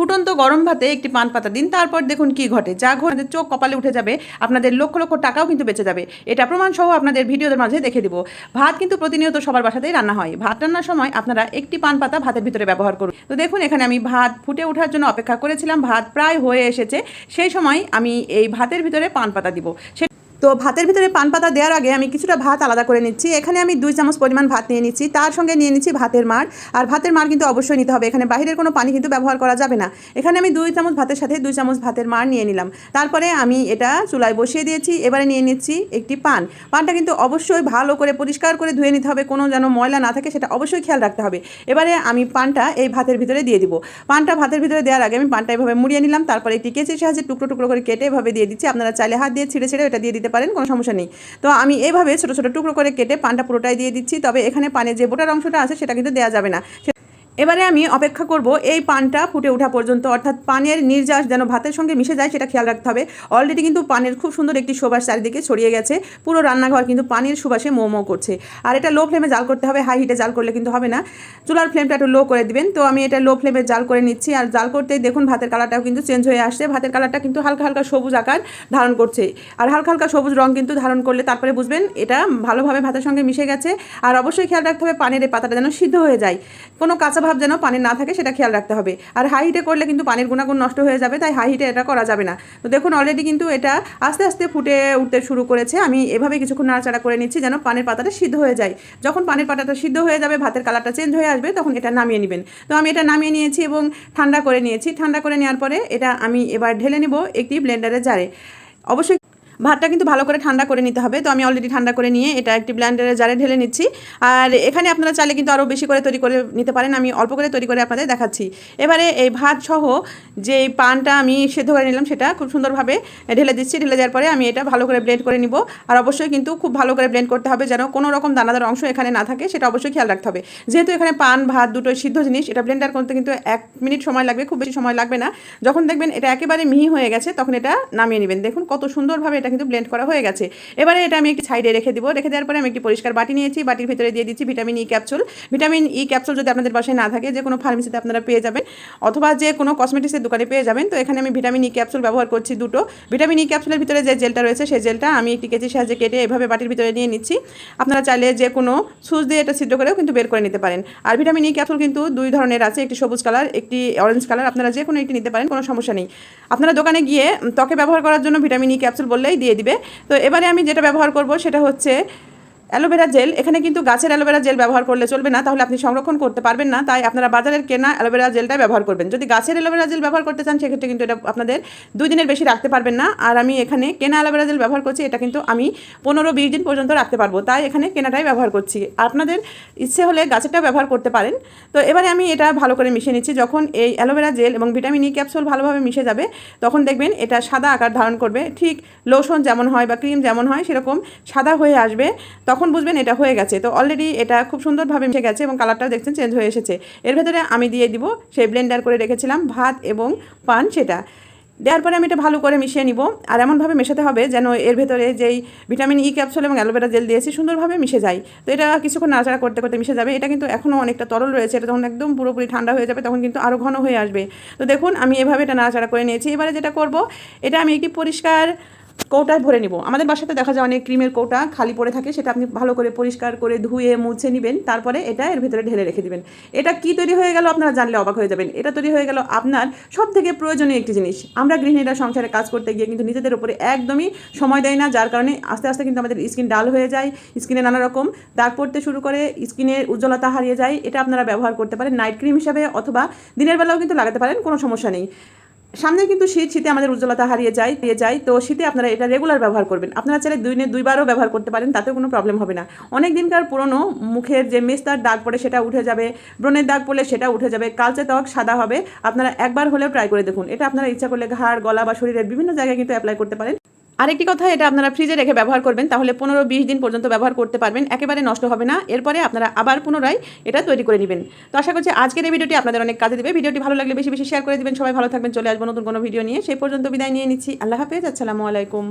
ফুটন্ত গরম ভাতে একটি পান পাতা দিন, তারপর দেখুন কি ঘটে। যা ঘটে চোখ কপালে উঠে যাবে, আপনাদের লক্ষ লক্ষ টাকাও কিন্তু বেঁচে যাবে। এটা প্রমাণ সহ আপনাদের ভিডিওদের মাঝে দেখে দিব। ভাত কিন্তু প্রতিনিয়ত সবার বাসাতেই রান্না হয়। ভাত রান্নার সময় আপনারা একটি পান পাতা ভাতের ভিতরে ব্যবহার করুন। তো দেখুন, এখানে আমি ভাত ফুটে ওঠার জন্য অপেক্ষা করেছিলাম। ভাত প্রায় হয়ে এসেছে। সেই সময় আমি এই ভাতের ভিতরে পান পাতা দিব। সে তো ভাতের ভিতরে পান পাতা দেওয়ার আগে আমি কিছুটা ভাত আলাদা করে নিচ্ছি। এখানে আমি দুই চামচ পরিমাণ ভাত নিয়ে নিচ্ছি। তার সঙ্গে নিয়ে নিচ্ছি ভাতের মার আর ভাতের মার কিন্তু অবশ্যই নিতে হবে। এখানে বাইরের কোনো পানি কিন্তু ব্যবহার করা যাবে না। এখানে আমি দুই চামচ ভাতের সাথে দুই চামচ ভাতের মার নিয়ে নিলাম। তারপরে আমি এটা চুলায় বসিয়ে দিয়েছি। এবারে নিয়ে নিচ্ছি একটি পান। পানটা কিন্তু অবশ্যই ভালো করে পরিষ্কার করে ধুয়ে নিতে হবে। কোনো যেন ময়লা না থাকে সেটা অবশ্যই খেয়াল রাখতে হবে। এবারে আমি পানটা এই ভাতের ভিতরে দিয়ে দিব। পানটা ভাতের ভিতরে দেওয়ার আগে আমি পানটা এভাবে মুড়িয়ে নিলাম। তারপরে একটি কেচির সাহায্যে টুকরো টুকরো করে কেটে এভাবে দিয়ে দিচ্ছি। আপনারা চাইলে হাত দিয়ে ছিঁড়ে ছিঁড়ে এটা দিয়ে দিতে পারেন, কোনো সমস্যা নেই। তো আমি এইভাবে ছোটো ছোটো টুকরো করে কেটে পানটা পুরোটাই দিয়ে দিচ্ছি। তবে এখানে পানের যে বোটার অংশটা আছে, সেটা কিন্তু দেওয়া যাবে না। এবারে আমি অপেক্ষা করব এই পানটা ফুটে ওঠা পর্যন্ত। অর্থাৎ পানের নির্যাস যেন ভাতের সঙ্গে মিশে যায়, সেটা খেয়াল রাখতে হবে। অলরেডি কিন্তু পানের খুব সুন্দর একটি সুবাস চারিদিকে ছড়িয়ে গেছে। পুরো রান্নাঘর কিন্তু পানির সুবাসে মো মো করছে। আর এটা লো ফ্লেমে জাল করতে হবে হাই হিটে জাল করলে কিন্তু হবে না। চুলার ফ্লেমটা একটু লো করে দিবেন। তো আমি এটা লো ফ্লেমে জাল করে নিচ্ছি। আর জাল করতেই দেখুন ভাতের কালারটাও কিন্তু চেঞ্জ হয়ে আসছে। ভাতের কালারটা কিন্তু হালকা হালকা সবুজ আকার ধারণ করছে। আর হালকা হালকা সবুজ রং কিন্তু ধারণ করলে তারপরে বুঝবেন এটা ভালোভাবে ভাতের সঙ্গে মিশে গেছে। আর অবশ্যই খেয়াল রাখতে হবে পানের এই পাতাটা যেন সিদ্ধ হয়ে যায়। কোনো কাঁচা ভাব যেন পানির না থাকে, সেটা খেয়াল রাখতে হবে। আর হাই হিটে করলে কিন্তু পানির গুণাগুণ নষ্ট হয়ে যাবে, তাই হাই হিটে এটা করা যাবে না। তো দেখুন অলরেডি কিন্তু এটা আস্তে আস্তে ফুটে উঠতে শুরু করেছে। আমি এভাবে কিছুক্ষণ নাড়াচাড়া করে নিচ্ছি যেন পানির পাতাটা সিদ্ধ হয়ে যায়। যখন পানির পাতাটা সিদ্ধ হয়ে যাবে, ভাতের কালারটা চেঞ্জ হয়ে আসবে, তখন এটা নামিয়ে নেবেন। তো আমি এটা নামিয়ে নিয়েছি এবং ঠান্ডা করে নিয়েছি। ঠান্ডা করে নেওয়ার পরে এটা আমি এবার ঢেলে নেব একটি ব্লেন্ডারের জারে। অবশ্যই ভাতটা কিন্তু ভালো করে ঠান্ডা করে নিতে হবে। তো আমি অলরেডি ঠান্ডা করে নিয়ে এটা একটি ব্ল্যান্ডারের জারে ঢেলে নিচ্ছি। আর এখানে আপনারা চাইলে কিন্তু আরও বেশি করে তৈরি করে নিতে পারেন। আমি অল্প করে তৈরি করে আপনাদের দেখাচ্ছি। এবারে এই ভাত সহ যে পানটা আমি সেদ্ধ করে নিলাম সেটা খুব সুন্দরভাবে ঢেলে দিচ্ছি। ঢেলে দেওয়ার পরে আমি এটা ভালো করে ব্লেন্ড করে নিব। আর অবশ্যই কিন্তু খুব ভালো করে ব্লেন্ড করতে হবে যেন কোনো রকম দানাদার অংশ এখানে না থাকে, সেটা অবশ্যই খেয়াল রাখতে হবে। যেহেতু এখানে পান, ভাত দুটোই সিদ্ধ জিনিস, এটা ব্লেন্ডার করতে কিন্তু এক মিনিট সময় লাগবে, খুব বেশি সময় লাগবে না। যখন দেখবেন এটা একেবারে মিহি হয়ে গেছে, তখন এটা নামিয়ে নেবেন। দেখুন কত সুন্দরভাবে এটা কিন্তু ব্লেন্ড করা হয়ে গেছে। এবারে এটা আমি একটি সাইডে রেখে দিব। রেখে দেওয়ার পরে আমি একটি পরিষ্কার বাটি নিয়েছি। বাটির ভিতরে দিয়ে দিচ্ছি vitamin E capsule vitamin E capsule যদি আপনাদের বাসায় না থাকে, যে কোনো ফার্মেসিতে আপনারা পেয়ে যাবেন। অথবা যে কোনো কসমেটিক্সের দোকানে পেয়ে যাবেন। তো এখানে আমি ভিটামিন ই ক্যাপসুল ব্যবহার করছি দুটো। ভিটামিন ই ক্যাপসুলের ভিতরে যে জেলটা রয়েছে, সেই জেলটা আমি একটি কেজির সাহায্যে কেটে এভাবে বাটির ভিতরে নিয়ে নিচ্ছি। আপনারা চাইলে যে কোনো সুচ দিয়ে এটা ছিদ্র করেও কিন্তু বের করে নিতে পারেন। আর ভিটামিন ই ক্যাপসুল কিন্তু দুই ধরনের আছে। একটি সবুজ কালার একটি অরেঞ্জ কালার আপনারা যে কোনো একটি নিতে পারেন, কোনো সমস্যা নেই। আপনারা দোকানে গিয়ে ত্বকে ব্যবহার করার জন্য ভিটামিন ই ক্যাপসুল বললেই দিয়ে দিবে। তো এবারে আমি যেটা ব্যবহার করব সেটা হচ্ছে অ্যালোভেরা জেল, এখানে কিন্তু গাছের অ্যালোভেরা জেল ব্যবহার করলে চলবে না, তাহলে আপনি সংরক্ষণ করতে পারবেন না, তাই আপনারা বাজারের কেনা অ্যালোভেরা জেলটাই ব্যবহার করবেন। যদি গাছের অ্যালোভেরা জেল ব্যবহার করতে চান, সেক্ষেত্রে কিন্তু এটা আপনাদের দুই দিনের বেশি রাখতে পারবেন না, আর আমি এখানে কেনা অ্যালোভেরা জেল ব্যবহার করছি, এটা কিন্তু আমি পনেরো বিশ দিন পর্যন্ত রাখতে পারব, তাই এখানে কেনাটাই ব্যবহার করছি। আপনাদের ইচ্ছে হলে গাছেরটা ব্যবহার করতে পারেন। তো এবারে আমি এটা ভালো করে মিশিয়ে নিচ্ছি, যখন এই অ্যালোভেরা জেল এবং ভিটামিন ই ক্যাপসুল ভালোভাবে মিশে যাবে, তখন দেখবেন এটা সাদা আকার ধারণ করবে, ঠিক লোশন যেমন হয় বা ক্রিম যেমন হয়, সেরকম সাদা হয়ে আসবে, তখন বুঝবেন এটা হয়ে গেছে, তো অলরেডি এটা খুব সুন্দরভাবে মিশে গেছে এবং কালারটাও দেখছেন চেঞ্জ হয়ে এসেছে। এর ভেতরে আমি দিয়ে দিব সেই ব্লেন্ডার করে রেখেছিলাম ভাত এবং পান সেটা। দেওয়ার পরে আমি এটা ভালো করে মিশিয়ে নিব আর এমনভাবে মেশাতে হবে যেন এর ভেতরে যেই ভিটামিন ই ক্যাপসুল এবং অ্যালোভেরা জেল দিয়েছি সুন্দরভাবে মিশে যায়। তো এটা কিছুক্ষণ নাড়াচাড়া করতে করতে মিশে যাবে। এটা কিন্তু এখনও অনেকটা তরল রয়েছে, এটা যখন একদম পুরোপুরি ঠান্ডা হয়ে যাবে তখন কিন্তু আরও ঘন হয়ে আসবে। তো দেখুন আমি এভাবে এটা নাড়াচাড়া করে নিয়েছি। এবারে যেটা করব, এটা আমি একটি পরিষ্কার কৌটায় ভরে নিব। আমাদের বাসাতে দেখা যায় অনেক ক্রিমের কৌটা খালি পড়ে থাকে, সেটা আপনি ভালো করে পরিষ্কার করে ধুয়ে, মুছে নেবেন, তারপরে এটা এর ভিতরে ঢেলে রেখে দিবেন। এটা কি তৈরি হয়ে গেল আপনারা জানলে অবাক হয়ে যাবেন। এটা তৈরি হয়ে গেল আপনার সব থেকে প্রয়োজনীয় একটি জিনিস। আমরা গৃহিণীরা সংসারে কাজ করতে গিয়ে কিন্তু নিজেদের উপরে একদমই সময় দেয় না, যার কারণে আস্তে আস্তে কিন্তু আমাদের স্কিন ডাল হয়ে যায়, স্কিনে নানা রকম দাগ পড়তে শুরু করে স্কিনের উজ্জ্বলতা হারিয়ে যায়। এটা আপনারা ব্যবহার করতে পারেন, নাইট ক্রিম হিসাবে অথবা দিনের বেলাও কিন্তু লাগাতে পারেন, কোনো সমস্যা নেই। সামনে কিন্তু শীত, শীতে আমাদের উজ্জ্বলতা হারিয়ে যায় দিয়ে যায়। তো শীতে আপনারা এটা রেগুলার ব্যবহার করবেন। আপনারা চাইলে দিনে দুইবারও ব্যবহার করতে পারেন, তাতেও কোনো প্রবলেম হবে না। অনেক দিনকার পুরনো মুখের যে মেস্তার দাগ পড়ে সেটা উঠে যাবে, ব্রণের দাগ পড়লে সেটা উঠে যাবে, কালচে ত্বক সাদা হবে। আপনারা একবার হলেও ট্রাই করে দেখুন। এটা আপনারা ইচ্ছা করলে ঘাড়, গলা বা শরীরের বিভিন্ন জায়গায় কিন্তু অ্যাপ্লাই করতে পারেন। আরেকটি কথা, এটা আপনারা ফ্রিজে রেখে ব্যবহার করবেন, তাহলে পনেরো বিশ দিন পর্যন্ত ব্যবহার করতে পারবেন, একেবারে নষ্ট হবে না। এরপরে আপনারা আবার পুনরায় এটা তৈরি করে নেবেন। তো আশা করছি আজকের এই ভিডিওটি আপনাদের অনেক কাজে দেবে। ভিডিওটি ভালো লাগলে বেশি বেশি শেয়ার করে দেবেন। সবাই ভালো থাকবেন, চলে আসব নতুন কোনো ভিডিও নিয়ে। সেই পর্যন্ত বিদায় নিয়ে নিচ্ছি। আল্লাহ হাফেজ, আসসালামু আলাইকুম।